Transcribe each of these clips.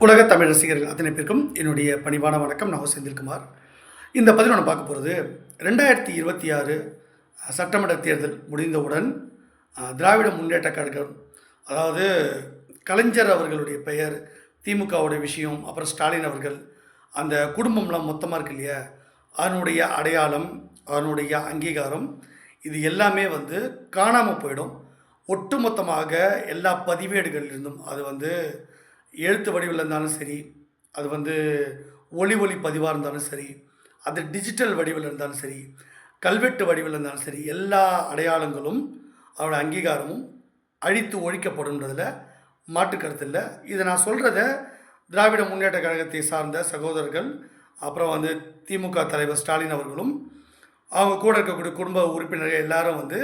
உலக தமிழ் ரசிகர்கள் அத்தனை பேருக்கும் என்னுடைய பணிவான வணக்கம். நான் செந்தில்குமார் இந்த பதிவு நான் பார்க்க போகிறது ரெண்டாயிரத்தி இருபத்தி ஆறு சட்டமன்ற தேர்தல் முடிந்தவுடன் திராவிட முன்னேற்ற கழகம் அதாவது கலைஞர் அவர்களுடைய பெயர் திமுகவுடைய விஷயம் அப்புறம் ஸ்டாலின் அவர்கள் அந்த குடும்பம்லாம் மொத்தமாக இருக்கு இல்லையா? அதனுடைய அடையாளம் அதனுடைய அங்கீகாரம் இது எல்லாமே வந்து காணாமல் போயிடும். ஒட்டுமொத்தமாக எல்லா பதிவேடுகளிலிருந்தும் அது வந்து எழுத்து வடிவில் இருந்தாலும் சரி அது வந்து ஒளி ஒளி பதிவாக இருந்தாலும் சரி அது டிஜிட்டல் வடிவில் இருந்தாலும் சரி கல்வெட்டு வடிவில் இருந்தாலும் சரி எல்லா அடையாளங்களும் அவரோட அங்கீகாரமும் அழித்து ஒழிக்கப்படும்ன்றதில் மாற்று கருத்து இல்லை. இதை நான் சொல்கிறத திராவிட முன்னேற்ற கழகத்தை சார்ந்த சகோதரர்கள் அப்புறம் வந்து திமுக தலைவர் ஸ்டாலின் அவர்களும் அவங்க கூட இருக்கக்கூடிய குடும்ப உறுப்பினர்கள் எல்லாரும் வந்து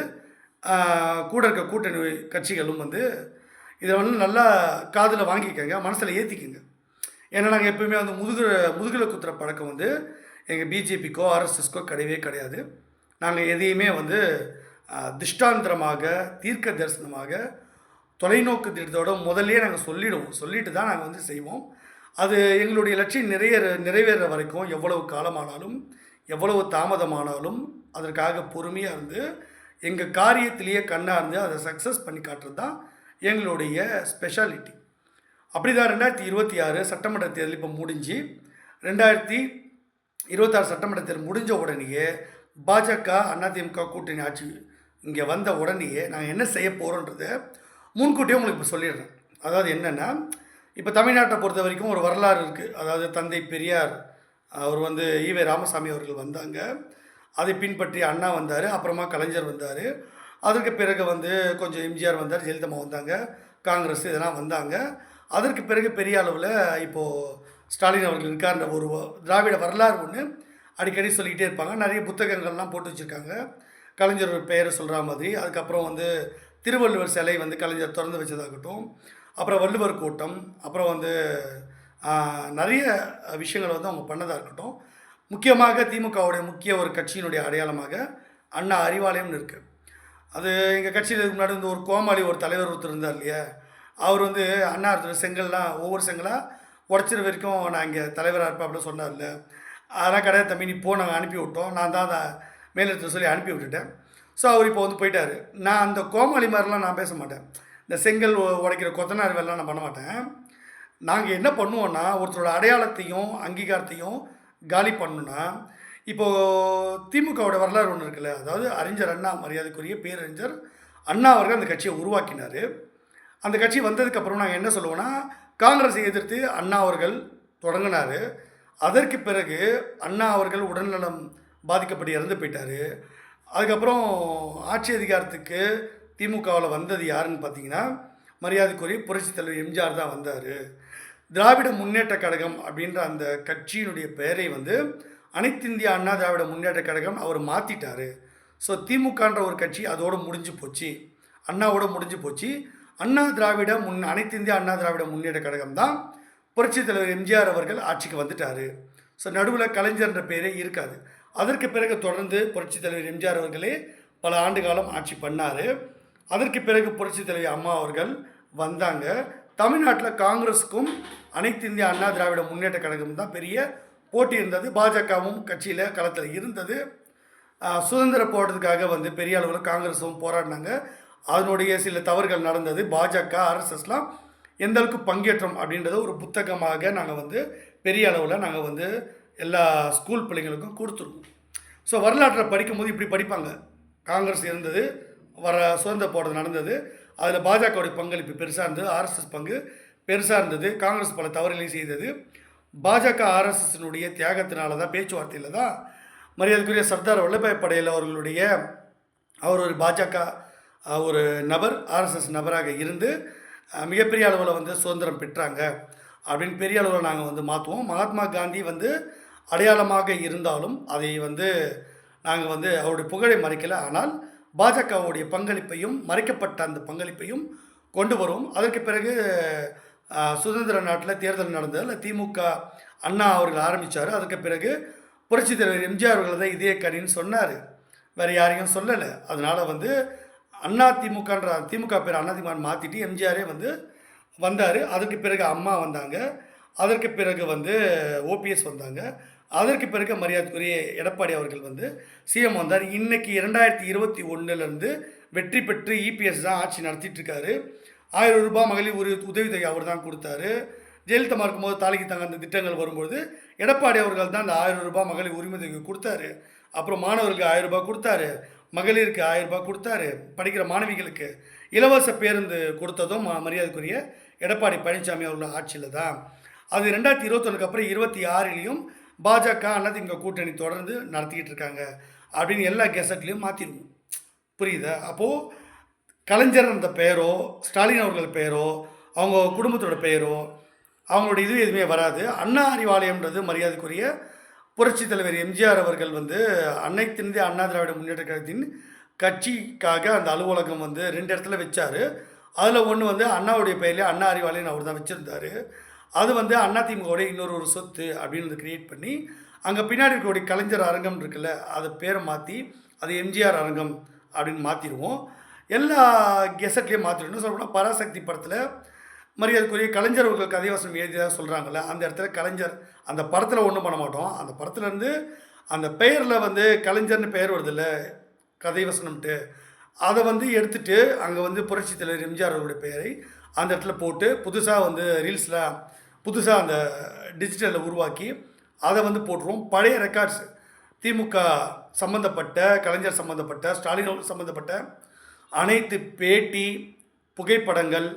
கூட இருக்க கூட்டணி கட்சிகளும் வந்து இதை வந்து நல்லா காதில் வாங்கிக்கோங்க மனசில் ஏற்றிக்கோங்க ஏன்னா நாங்கள் எப்பவுமே அந்த முதுகு முதுகில் குத்துற பழக்கம் வந்து எங்கள் பிஜேபிக்கோ ஆர்எஸ்எஸ்க்கோ கிடையவே கிடையாது. நாங்கள் எதையுமே வந்து திஷ்டாந்திரமாக தீர்க்க தரிசனமாக தொலைநோக்கு திட்டத்தோட முதல்லே நாங்கள் சொல்லிடுவோம். சொல்லிட்டு தான் நாங்கள் வந்து செய்வோம். அது எங்களுடைய லட்சியம் நிறைய நிறைவேற வரைக்கும் எவ்வளவு காலமானாலும் எவ்வளவு தாமதமானாலும் அதற்காக பொறுமையாக இருந்து எங்கள் காரியத்திலேயே கண்ணாக இருந்து அதை சக்ஸஸ் பண்ணி காட்டுறது தான் எங்களுடைய ஸ்பெஷாலிட்டி அப்படி தான் ரெண்டாயிரத்தி இருபத்தி ஆறு சட்டமன்ற தேர்தல் இப்போ முடிஞ்சு ரெண்டாயிரத்தி இருபத்தாறு சட்டமன்ற தேர்தல் முடிஞ்ச உடனேயே பாஜக அதிமுக கூட்டணி ஆட்சி இங்கே வந்த உடனேயே நாங்கள் என்ன செய்ய போகிறோன்றத முன்கூட்டியே உங்களுக்கு இப்போ சொல்லிடுறேன். அதாவது என்னென்னா இப்போ தமிழ்நாட்டை பொறுத்த வரைக்கும் ஒரு வரலாறு இருக்குது அதாவது தந்தை பெரியார் அவர் வந்து ஈவே ராமசாமி அவர்கள் வந்தாங்க. அதை பின்பற்றி அண்ணா வந்தார் அப்புறமா கலைஞர் வந்தார். அதற்கு பிறகு வந்து கொஞ்சம் எம்ஜிஆர் வந்தார் ஜெயலலிதா வந்தாங்க காங்கிரஸ் இதெல்லாம் வந்தாங்க. அதற்கு பிறகு பெரிய அளவில் இப்போது ஸ்டாலின் அவர்கள் இருக்கார்ன்ற ஒரு திராவிட வரலாறு ஒன்று அடிக்கடி சொல்லிக்கிட்டே இருப்பாங்க. நிறைய புத்தகங்கள்லாம் போட்டு வச்சுருக்காங்க. கலைஞர் பெயரை சொல்கிற மாதிரி. அதுக்கப்புறம் வந்து திருவள்ளுவர் சிலை வந்து கலைஞர் திறந்து வச்சதாகட்டும். அப்புறம் வள்ளுவர் கூட்டம் அப்புறம் வந்து நிறைய விஷயங்கள் வந்து அவங்க பண்ணதாக இருக்கட்டும். முக்கியமாக திமுகவுடைய முக்கிய ஒரு கட்சியினுடைய அடையாளமாக அண்ணா அறிவாலயம்னு இருக்குது அது எங்கள் கட்சியில் இதுக்கு முன்னாடி வந்து ஒரு கோமாளி ஒரு தலைவர் ஒருத்தர் இருந்தார் இல்லையா? அவர் வந்து அண்ணா ஒருத்தர் செங்கல்லாம் ஒவ்வொரு செங்கலாக உடச்சிற வரைக்கும் நான் இங்கே தலைவராக இருப்பேன் அப்படின்னு சொன்னார்ல. அதெல்லாம் கிடையாது தம்பி நீ போ நாங்கள் அனுப்பி விட்டோம். நான் தான் அதை மேலிடத்தில் சொல்லி அனுப்பி விட்டுட்டேன். ஸோ அவர் இப்போ வந்து போயிட்டார். நான் அந்த கோமாளி மாதிரிலாம் நான் பேச மாட்டேன். இந்த செங்கல் உடைக்கிற கொத்தனார் வேலைலாம் நான் பண்ண மாட்டேன். நாங்கள் என்ன பண்ணுவோன்னா ஒருத்தரோட அடையாளத்தையும் அங்கீகாரத்தையும் காலி பண்ணணுன்னா இப்போது திமுகவோட வரலாறு ஒன்று இருக்குல்ல? அதாவது அறிஞர் அண்ணா மரியாதைக்குரிய பேரறிஞர் அண்ணா அவர்கள் அந்த கட்சியை உருவாக்கினார். அந்த கட்சி வந்ததுக்கப்புறம் நாங்கள் என்ன சொல்லுவோன்னா காங்கிரஸை எதிர்த்து அண்ணா அவர்கள் தொடங்கினார். அதற்கு பிறகு அண்ணா அவர்கள் உடல்நலம் பாதிக்கப்பட்டு இறந்து போயிட்டார். அதுக்கப்புறம் ஆட்சி அதிகாரத்துக்கு திமுகவில் வந்தது யாருன்னு பார்த்தீங்கன்னா மரியாதைக்குரிய புரட்சித் தலைவர் எம்ஜிஆர் தான் வந்தார். திராவிட முன்னேற்ற கழகம் அப்படின்ற அந்த கட்சியினுடைய பெயரை வந்து அனைத்து இந்திய அண்ணா திராவிட முன்னேற்ற கழகம் அவர் மாற்றிட்டாரு ஸோ திமுகன்ற ஒரு கட்சி அதோடு முடிஞ்சு போச்சு. அண்ணாவோட முடிஞ்சு போச்சு. அண்ணா திராவிட முன் அனைத்து இந்திய அண்ணா திராவிட முன்னேற்ற கழகம் தான் புரட்சித் தலைவர் எம்ஜிஆர் அவர்கள் ஆட்சிக்கு வந்துட்டார். ஸோ நடுவில் கலைஞர்ன்ற பேரே இருக்காது. அதற்கு பிறகு தொடர்ந்து புரட்சித் தலைவர் எம்ஜிஆர் அவர்களே பல ஆண்டு காலம் ஆட்சி பண்ணார். அதற்கு பிறகு புரட்சித் தலைவர் அம்மா அவர்கள் வந்தாங்க. தமிழ்நாட்டில் காங்கிரஸுக்கும் அனைத்து இந்திய அண்ணா திராவிட முன்னேற்ற கழகம் தான் பெரிய போட்டி இருந்தது பாஜகவும் கட்சியில் களத்தில் இருந்தது. சுதந்திர போராட்டத்துக்காக வந்து பெரிய அளவில் காங்கிரஸும் போராடினாங்க. அதனுடைய சில தவறுகள் நடந்தது. பாஜக ஆர்எஸ்எஸ்லாம் எந்த அளவுக்கு பங்கேற்றோம் அப்படின்றத ஒரு புத்தகமாக நாங்கள் வந்து பெரிய அளவில் நாங்கள் வந்து எல்லா ஸ்கூல் பிள்ளைங்களுக்கும் கொடுத்துருவோம் ஸோ வரலாற்றை படிக்கும்போது இப்படி படிப்பாங்க. காங்கிரஸ் இருந்தது வர சுதந்திர போராட்டம் நடந்தது. அதில் பாஜகவுடைய பங்களிப்பு பெருசாக இருந்தது ஆர்எஸ்எஸ் பங்கு பெருசாக இருந்தது காங்கிரஸ் பல தவறுகளையும் செய்தது. பாஜக ஆர்எஸ்எஸ்னுடைய தியாகத்தினால தான் பேச்சுவார்த்தையில் தான் மரியாதைக்குரிய சர்தார் வல்லபாய் படையல் அவர்களுடைய அவர் ஒரு பாஜக ஒரு நபர் ஆர்எஸ்எஸ் நபராக இருந்து மிகப்பெரிய அளவில் வந்து சுதந்திரம் பெற்றாங்க அப்படின்னு பெரிய அளவில் நாங்கள் வந்து மாற்றுவோம் மகாத்மா காந்தி வந்து அடையாளமாக இருந்தாலும் அதை வந்து நாங்கள் வந்து அவருடைய புகழை மறைக்கலை. ஆனால் பாஜகவுடைய பங்களிப்பையும் மறைக்கப்பட்ட அந்த பங்களிப்பையும் கொண்டு வருவோம். அதற்கு பிறகு சுதந்திர நாட்டில் தேர்தல் நடந்ததில் திமுக அண்ணா அவர்கள் ஆரம்பித்தார் அதுக்கு பிறகு புரட்சி தலைவர் எம்ஜிஆர் அவர்கள் தான் இதே கனின்னு சொன்னார். வேறு யாரையும் சொல்லலை. அதனால் வந்து அண்ணா திமுகன்ற திமுக பேர் அண்ணா திமுக மாற்றிட்டு எம்ஜிஆரே வந்து வந்தார். அதுக்கு பிறகு அம்மா வந்தாங்க. அதற்கு பிறகு வந்து ஓபிஎஸ் வந்தாங்க. அதற்கு பிறகு மரியாதைக்குரிய எடப்பாடி அவர்கள் வந்து சிஎம் வந்தார். இன்றைக்கி இரண்டாயிரத்தி இருபத்தி ஒன்றுலேருந்து வெற்றி பெற்று இபிஎஸ் தான் ஆட்சி நடத்திட்டுருக்காரு இருக்காரு. ஆயிரம் ரூபாய் மகளிர் ஒரு உதவித்தொகை அவர் தான் கொடுத்தாரு. ஜெயலலிதா இருக்கும்போது தாலிக்கு தங்க அந்த திட்டங்கள் வரும்போது எடப்பாடி அவர்கள் தான் அந்த ஆயிரம் ரூபாய் மகளிர் உரிமை தொகை கொடுத்தாரு. அப்புறம் மாணவர்களுக்கு ஆயிரம் ரூபாய் கொடுத்தாரு. மகளிருக்கு ஆயிரம் ரூபாய் கொடுத்தாரு. படிக்கிற மாணவிகளுக்கு இலவச பேருந்து கொடுத்ததும் ம- மரியாதைக்குரிய எடப்பாடி பழனிசாமி அவர்கள் ஆட்சியில் தான். அது ரெண்டாயிரத்தி இருபத்தொன்னுக்கு அப்புறம் இருபத்தி ஆறிலையும் பாஜக அதிமுக கூட்டணி தொடர்ந்து நடத்திக்கிட்டு இருக்காங்க. அப்படின்னு எல்லா கெசட்லேயும் மாற்றிடுவோம் புரியுதா? அப்போது கலைஞர் அந்த பெயரோ ஸ்டாலின் அவர்கள் பெயரோ அவங்க குடும்பத்தோட பெயரோ அவங்களோட இது எதுவுமே வராது. அண்ணா அறிவாலயம்ன்றது மரியாதைக்குரிய புரட்சித் தலைவர் எம்ஜிஆர் அவர்கள் வந்து அன்னை இந்திய அண்ணா திராவிட முன்னேற்ற கழகத்தின் கட்சிக்காக அந்த அலுவலகம் வந்து ரெண்டு இடத்துல வச்சார். அதில் ஒன்று வந்து அண்ணாவுடைய பெயர்லேயே அண்ணா அறிவாலயம் அவர் தான் வச்சுருந்தாரு. அது வந்து அண்ணா திமுகவுடைய இன்னொரு ஒரு சொத்து அப்படின்னு கிரியேட் பண்ணி அங்கே பின்னாடி இருக்கக்கூடிய கலைஞர் அரங்கம் இருக்குல்ல அதை பேரை மாற்றி அது எம்ஜிஆர் அரங்கம் அப்படின்னு மாற்றிடுவோம் எல்லா கெசட்லேயும் மாற்றிடணும் சொல்லப்போனால் பராசக்தி படத்தில் மரியாதைக்குரிய கலைஞர் அவர்கள் கதைவாசம் எழுதியதாக சொல்கிறாங்கல்ல அந்த இடத்துல கலைஞர் அந்த படத்தில் ஒன்றும் பண்ண மாட்டோம். அந்த படத்துலேருந்து அந்த பெயரில் வந்து கலைஞர்னு பெயர் வருதுல்ல கதைவசனம்ட்டு அதை வந்து எடுத்துட்டு அங்கே வந்து புரட்சி தலைவர் எம்ஜிஆர் அவருடைய பெயரை அந்த இடத்துல போட்டு புதுசாக வந்து ரீல்ஸில் புதுசாக அந்த டிஜிட்டலில் உருவாக்கி அதை வந்து போட்டுருவோம். பழைய ரெக்கார்ட்ஸ் திமுக சம்மந்தப்பட்ட கலைஞர் சம்மந்தப்பட்ட ஸ்டாலின் சம்மந்தப்பட்ட அனைத்து பேட்டி புகைப்படங்கள்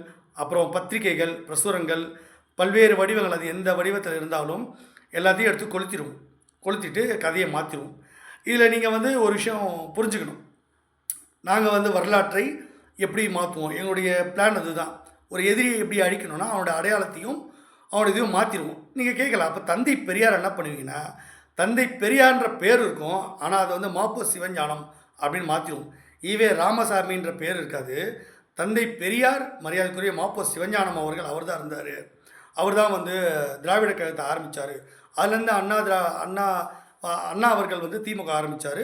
அப்புறம் பத்திரிகைகள் பிரசுரங்கள் பல்வேறு வடிவங்கள் அது எந்த வடிவத்தில் இருந்தாலும் எல்லாத்தையும் எடுத்து கொளுத்திடுவோம். கொளுத்திட்டு கதையை மாற்றிடுவோம் இதில் நீங்கள் வந்து ஒரு விஷயம் புரிஞ்சுக்கணும். நாங்கள் வந்து வரலாற்றை எப்படி மாற்றுவோம் எங்களுடைய பிளான் அதுதான். ஒரு எதிரியை எப்படி அழிக்கணும்னா அவனோட அடையாளத்தையும் அவனோட இதையும் மாற்றிடுவோம் நீங்கள் கேட்கலாம் அப்போ தந்தை பெரியார் என்ன பண்ணுவீங்கன்னா தந்தை பெரியார்ன்ற பேர் இருக்கும் ஆனால் அதை வந்து மாப்பு சிவஞானம் அப்படின்னு மாற்றிடுவோம் ஈவே ராமசாமின்ற பேர் இருக்காது. தந்தை பெரியார் மரியாதைக்குரிய மாப்போ சிவஞானம் அவர்கள் அவர் தான் இருந்தார். அவர் தான் வந்து திராவிட கழகத்தை ஆரம்பித்தார் அதுலேருந்து அண்ணா திரா அண்ணா அண்ணா அவர்கள் வந்து திமுக ஆரம்பித்தார்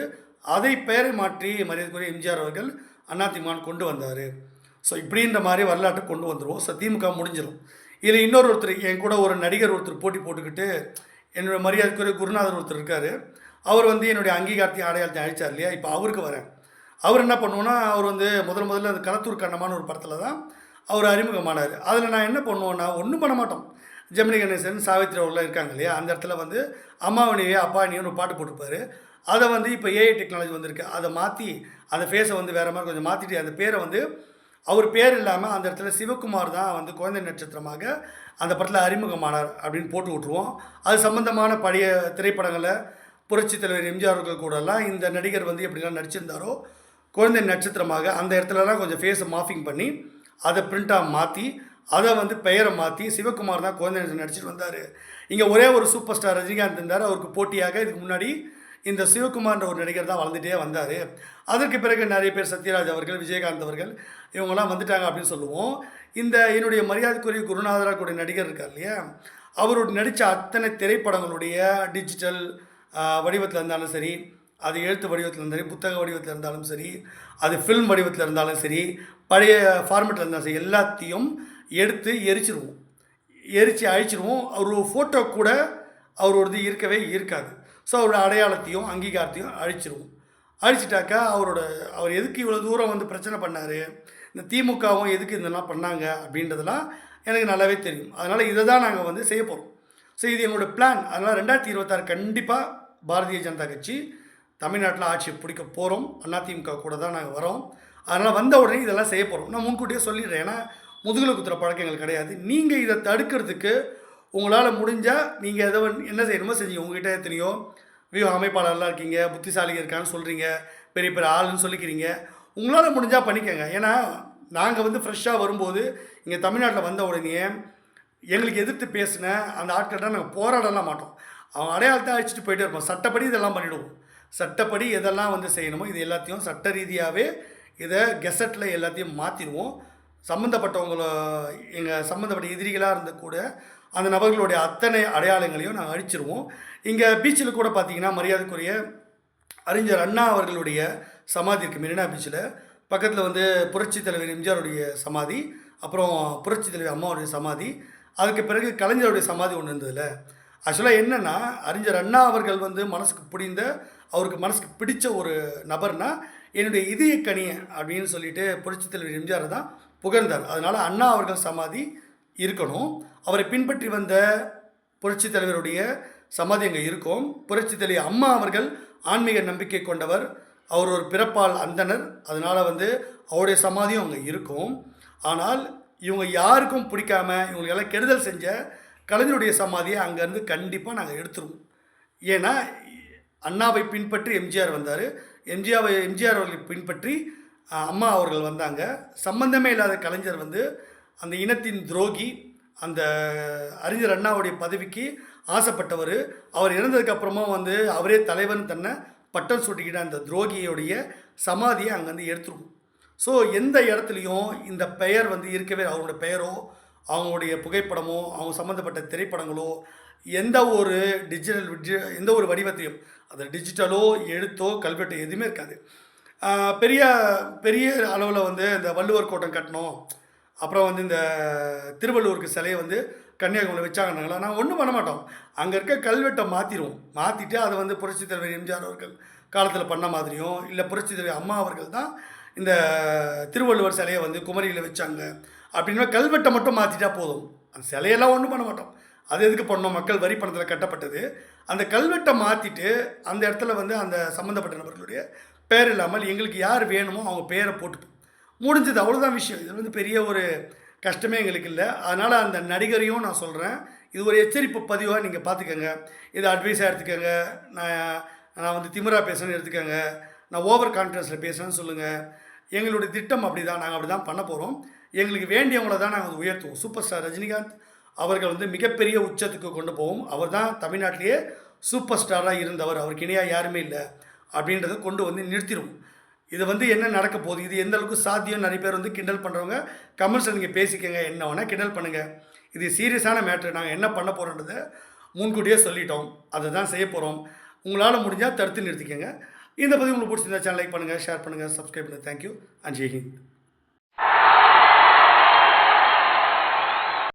அதை பெயரை மாற்றி மரியாதைக்குரிய எம்ஜிஆர் அவர்கள் அண்ணா திமுக கொண்டு வந்தார். ஸோ இப்படின்ற மாதிரி வரலாற்றை கொண்டு வந்துடுவோம் ஸோ திமுக முடிஞ்சிடும் இதில் இன்னொரு ஒருத்தர் என் கூட ஒரு நடிகர் ஒருத்தர் போட்டி போட்டுக்கிட்டு என்னோடய மரியாதைக்குரிய குருநாதர் ஒருத்தர் இருக்கார். அவர் வந்து என்னுடைய அங்கீகாரத்தையும் அடையாளத்தையும் அழிச்சார் இல்லையா? இப்போ அவருக்கு வரேன். அவர் என்ன பண்ணுவோன்னா அவர் வந்து முதல் முதல்ல அந்த களத்தூர் கண்ணமான ஒரு படத்தில் தான் அவர் அறிமுகமானார். அதில் நான் என்ன பண்ணுவோன்னா ஒன்றும் பண்ண மாட்டோம். ஜெமினி கணேசன் சாவித்ரி அவர்கள்லாம் இருக்காங்க இல்லையா? அந்த இடத்துல வந்து அம்மாவணியே அப்பாணியும் ஒரு பாட்டு போட்டுப்பார் அதை வந்து இப்போ ஏஐ டெக்னாலஜி வந்திருக்கு. அதை மாற்றி அந்த ஃபேஸை வந்து வேறு மாதிரி கொஞ்சம் மாற்றிட்டு அந்த பேரை வந்து அவர் பேர் இல்லாமல் அந்த இடத்துல சிவகுமார் தான் வந்து குழந்தை நட்சத்திரமாக அந்த படத்தில் அறிமுகமானார் அப்படின்னு போட்டு விட்ருவோம் அது சம்மந்தமான பழைய திரைப்படங்களை புரட்சி தலைவர் எம்ஜிஆர் அவர்கள் கூடலாம் இந்த நடிகர் வந்து எப்படிலாம் நடிச்சிருந்தாரோ குழந்தை நட்சத்திரமாக அந்த இடத்துலலாம் கொஞ்சம் ஃபேஸை மாஃபிங் பண்ணி அதை பிரிண்ட்டாக மாற்றி அதை வந்து பெயரை மாற்றி சிவகுமார் தான் குழந்தை நடிச்சுட்டு நடிச்சிட்டு வந்தார். இங்கே ஒரே ஒரு சூப்பர் ஸ்டார் ரஜினிகாந்த் இருந்தார். அவருக்கு போட்டியாக இதுக்கு முன்னாடி இந்த சிவகுமார்ன்ற ஒரு நடிகர் தான் வளர்ந்துட்டே வந்தார். அதற்கு பிறகு நிறைய பேர் சத்யராஜ் அவர்கள் விஜயகாந்த் அவர்கள் இவங்கெல்லாம் வந்துட்டாங்க அப்படின்னு சொல்லுவோம். இந்த என்னுடைய மரியாதைக்குரிய குருநாதராக கூடிய நடிகர் இருக்கார் இல்லையா? அவரோட நடித்த அத்தனை திரைப்படங்களுடைய டிஜிட்டல் வடிவத்தில் இருந்தாலும் சரி அது எழுத்து வடிவத்தில் இருந்தாலும் சரி புத்தக வடிவத்தில் இருந்தாலும் சரி அது ஃபில்ம் வடிவத்தில் இருந்தாலும் சரி பழைய ஃபார்மேட்டில் இருந்தாலும் சரி எல்லாத்தையும் எடுத்து எரிச்சிருவோம். எரித்து அழிச்சிருவோம். அவர் ஃபோட்டோ கூட அவரோடது இருக்கவே இருக்காது. ஸோ அவரோட அடையாளத்தையும் அங்கீகாரத்தையும் அழிச்சிருவோம். அழிச்சிட்டாக்கா அவரோட அவர் எதுக்கு இவ்வளோ தூரம் வந்து பிரச்சனை பண்ணார்? இந்த திமுகவும் எதுக்கு இதெல்லாம் பண்ணாங்க அப்படின்றதெல்லாம் எனக்கு நல்லாவே தெரியும். அதனால் இதை தான் நாங்கள் வந்து செய்ய போகிறோம் ஸோ இது எங்களோட பிளான் அதனால் ரெண்டாயிரத்தி இருபத்தாறு கண்டிப்பாக பாரதிய ஜனதா கட்சி தமிழ்நாட்டில் ஆட்சி பிடிக்க போகிறோம். அதிமுக கூட தான் நாங்கள் வரோம். அதனால் வந்த உடனே இதெல்லாம் செய்ய போகிறோம் நான் முன்கூட்டியே சொல்லிடுறேன். ஏன்னா முதுகில் குத்துற பழக்கங்கள் கிடையாது. நீங்கள் இதை தடுக்கிறதுக்கு உங்களால் முடிஞ்சால் நீங்கள் எதை என்ன செய்யணுமோ செஞ்சீங்க உங்ககிட்ட எத்தனையோ வியூ அமைப்பாளர்லாம் இருக்கீங்க. புத்திசாலிங்க இருக்கான்னு சொல்கிறீங்க பெரிய பெரிய ஆளுன்னு சொல்லிக்கிறீங்க. உங்களால் முடிஞ்சால் பண்ணிக்கோங்க. ஏன்னா நாங்கள் வந்து ஃப்ரெஷ்ஷாக வரும்போது இங்கே தமிழ்நாட்டில் வந்த உடனே எங்களுக்கு எதிர்த்து பேசின அந்த ஆட்கள்கிட்ட நாங்கள் போராடலாம் மாட்டோம். அவங்க அடையாளத்தை அழிச்சிட்டு போயிட்டே இருப்போம். சட்டப்படி இதெல்லாம் பண்ணிவிடுவோம் சட்டப்படி எதெல்லாம் வந்து செய்யணுமோ இது எல்லாத்தையும் சட்ட ரீதியாகவே இதை கெசட்டில் எல்லாத்தையும் மாற்றிடுவோம் சம்மந்தப்பட்டவங்கள எங்கள் சம்மந்தப்பட்ட எதிரிகளாக இருந்த கூட அந்த நபர்களுடைய அத்தனை அடையாளங்களையும் நாங்கள் அழிச்சிருவோம். இங்கே பீச்சில் கூட பார்த்தீங்கன்னா மரியாதைக்குரிய அறிஞர் அண்ணா அவர்களுடைய சமாதி இருக்குது மெரினா பீச்சில் பக்கத்தில் வந்து புரட்சி தலைவர் எம்ஜிஆருடைய சமாதி அப்புறம் புரட்சி தலைவர் அம்மாவுடைய சமாதி அதுக்கு பிறகு கலைஞருடைய சமாதி ஒன்று இருந்ததில்ல ஆக்சுவலாக என்னென்னா அறிஞர் அண்ணா அவர்கள் வந்து மனசுக்கு பிடிந்த அவருக்கு மனசுக்கு பிடிச்ச ஒரு நபர்னா என்னுடைய இதய கனி அப்படின்னு சொல்லிட்டு புரட்சி தலைவர் எம்ஜிஆர் தான் புகழ்ந்தார். அதனால் அண்ணா அவர்கள் சமாதி இருக்கணும். அவரை பின்பற்றி வந்த புரட்சி தலைவருடைய சமாதி அங்கே இருக்கும். புரட்சி தலைவர் அம்மா அவர்கள் ஆன்மீக நம்பிக்கை கொண்டவர். அவர் ஒரு பிறப்பால் அந்தனர். அதனால் வந்து அவருடைய சமாதியும் அங்கே இருக்கும். ஆனால் இவங்க யாருக்கும் பிடிக்காம இவங்களுக்கு எல்லாம் கெடுதல் செஞ்ச கலைஞருடைய சமாதியை அங்கேருந்து கண்டிப்பாக நாங்கள் எடுத்துருவோம். ஏன்னா அண்ணாவை பின்பற்றி எம்ஜிஆர் வந்தார். எம்ஜிஆரை எம்ஜிஆர் அவர்களை பின்பற்றி அம்மா அவர்கள் வந்தாங்க. சம்பந்தமே இல்லாத கலைஞர் வந்து அந்த இனத்தின் துரோகி அந்த அறிஞர் அண்ணாவுடைய பதவிக்கு ஆசைப்பட்டவர். அவர் இறந்ததுக்கப்புறமா வந்து அவரே தலைவன் தன்னை பட்டம் சுட்டிக்கிட்ட அந்த துரோகியுடைய சமாதியை அங்கேருந்து எடுத்துருவோம் ஸோ எந்த இடத்துலையும் இந்த பெயர் வந்து இருக்கவே அவங்களோட பெயரோ அவங்களுடைய புகைப்படமோ அவங்க சம்மந்தப்பட்ட திரைப்படங்களோ எந்த ஒரு டிஜிட்டல் எந்த ஒரு வடிவத்தையும் அது டிஜிட்டலோ எழுத்தோ கல்வெட்டோ எதுவுமே இருக்காது. பெரிய பெரிய அளவில் வந்து இந்த வள்ளுவர் கோட்டம் கட்டணும். அப்புறம் வந்து இந்த திருவள்ளுவருக்கு சிலையை வந்து கன்னியாகுமரியில் வச்சாங்கன்னாங்களா? நாங்கள் ஒன்றும் பண்ண மாட்டோம். அங்கே இருக்க கல்வெட்டை மாற்றிடுவோம் மாற்றிட்டு அதை வந்து புரட்சித் தலைவர் எம்ஜிஆர் அவர்கள் காலத்தில் பண்ண மாதிரியும் இல்லை புரட்சி தலைவர் அம்மா அவர்கள் தான் இந்த திருவள்ளுவர் சிலையை வந்து குமரியில் வச்சாங்க. அப்படின்னா கல்வெட்டை மட்டும் மாற்றிட்டா போதும். அந்த சிலையெல்லாம் ஒன்றும் பண்ண மாட்டோம். அது எதுக்கு பண்ணோம்? மக்கள் வரி பணத்தில் கட்டப்பட்டது. அந்த கல்வெட்டை மாற்றிட்டு அந்த இடத்துல வந்து அந்த சம்மந்தப்பட்ட நபர்களுடைய பேர் இல்லாமல் எங்களுக்கு யார் வேணுமோ அவங்க பேரை போட்டு முடிஞ்சது. அவ்வளோதான் விஷயம். இது வந்து பெரிய ஒரு கஷ்டமே எங்களுக்கு இல்லை. அதனால் அந்த நடிகரையும் நான் சொல்கிறேன் இது ஒரு எச்சரிப்பு பதிவாக நீங்கள் பார்த்துக்கோங்க. இது அட்வைஸாக எடுத்துக்கோங்க. நான் நான் வந்து திமிரா பேசுகிறேன்னு எடுத்துக்கோங்க. நான் ஓவர் கான்ஃபிடன்ஸில் பேசுகிறேன்னு சொல்லுங்கள் எங்களுடைய திட்டம் அப்படி தான் நாங்கள் அப்படி தான் பண்ண போகிறோம் எங்களுக்கு வேண்டியவங்கள தான் நாங்கள் வந்து உயர்த்துவோம். சூப்பர் ஸ்டார் ரஜினிகாந்த் அவர்கள் வந்து மிகப்பெரிய உச்சத்துக்கு கொண்டு போவோம் அவர் தான் தமிழ்நாட்டிலேயே சூப்பர் ஸ்டாராக இருந்தவர். அவருக்கு இணையாக யாருமே இல்லை. அப்படின்றத கொண்டு வந்து நிறுத்திடும் இது வந்து என்ன நடக்க போகுது? இது எந்த அளவுக்கு சாத்தியம் நிறைய பேர் வந்து கிண்டல் பண்ணுறவங்க கமெண்ட்ஸில் நீங்கள் பேசிக்கங்க. என்ன வேணால் கிண்டல் பண்ணுங்கள் இது சீரியஸான மேட்ரு நாங்கள் என்ன பண்ண போகிறோன்றதை முன்கூட்டியே சொல்லிட்டோம். அதை தான் செய்ய போகிறோம் உங்களால் முடிஞ்சால் தடுத்து நிறுத்திக்கங்க. இந்த பதிவு உங்களுக்கு பிடிச்சிருந்தா சேனல் லைக் பண்ணுங்கள் ஷேர் பண்ணுங்கள் சப்ஸ்கிரைப் பண்ணுங்கள் தேங்க்யூ அண்ட் ஜெய்ஹிந்த்